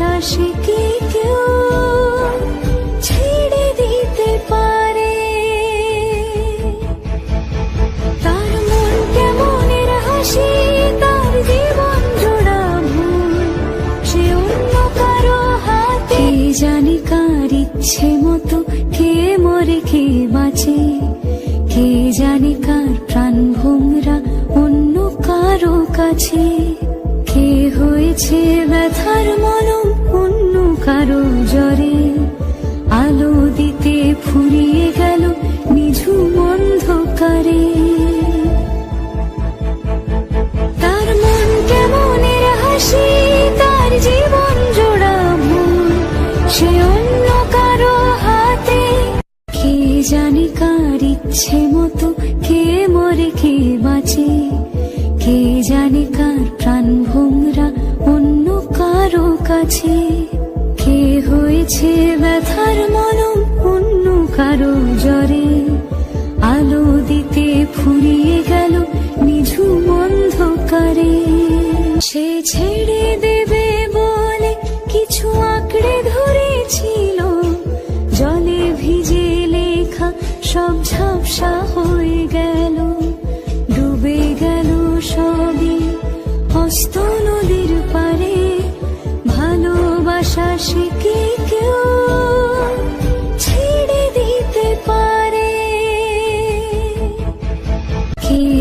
শিখে কেউ ছেড়ে দিতে পারে? তার মন কেমনের হাসি, তার জীবন জোড়া ভুল, সে অন্য কারও হাতে। জানি কার ইচ্ছে মতো কে মরে, কে বাঁচে? কে জানি কার প্রাণ ভোমরা অন্য কারও কাছে? কে হয়েছে ব্যথার কারও জ্বরে আলো দিতে ফুরিয়ে গেল নিঝুম অন্ধকারে। তার মন কেমনের হাসি, তার জীবন জোড়া ভুল, সে অন্য কারও হাতে। কে জানে কার ইচ্ছে মতো, কে মরে, কে বাঁচে। কে জানে কার প্রাণ ভোমরা অন্য কারও কাছে। হয়েছে ব্যথার মলম অন্য কারও জ্বরে। আলো দিতে ফুরিয়ে গেল নিঝুম অন্ধকারে। সে ছেড়ে দেবে বলে কিছু আঁকড়ে ধরেছিল। জলে ভিজে লেখা সব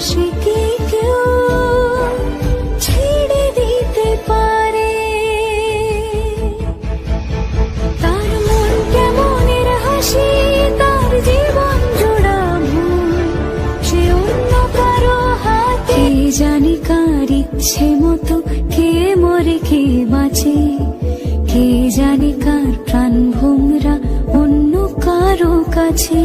ভালোবাসা শিখে কেউ ছেড়ে দিতে পারে? তার মন কেমনের হাসি, তার জীবন সে অন্য হাতে। কে জানি ইচ্ছে মতো কে মরে কে বাঁচে? কে জানে কার প্রাণ ভোমরা অন্য কারও কাছে?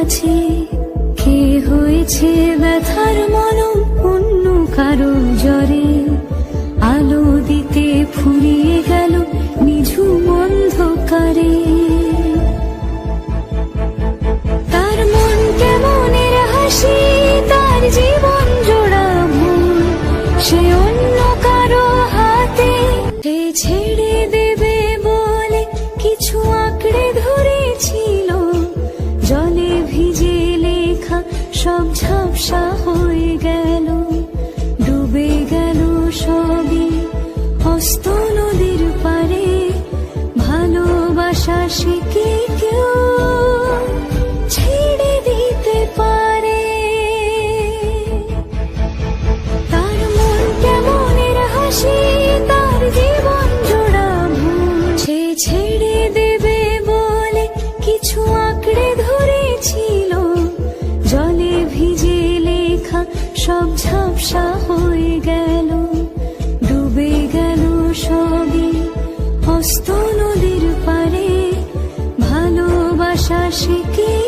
কাছে কে হয়েছে ব্যথার সবই হস্ত নদীর পারে ভালোবাসা শিখে সব ঝাপসা হয়ে গেল ডুবে গেল সবই। হস্ত নদীর পারে ভালোবাসা শিখে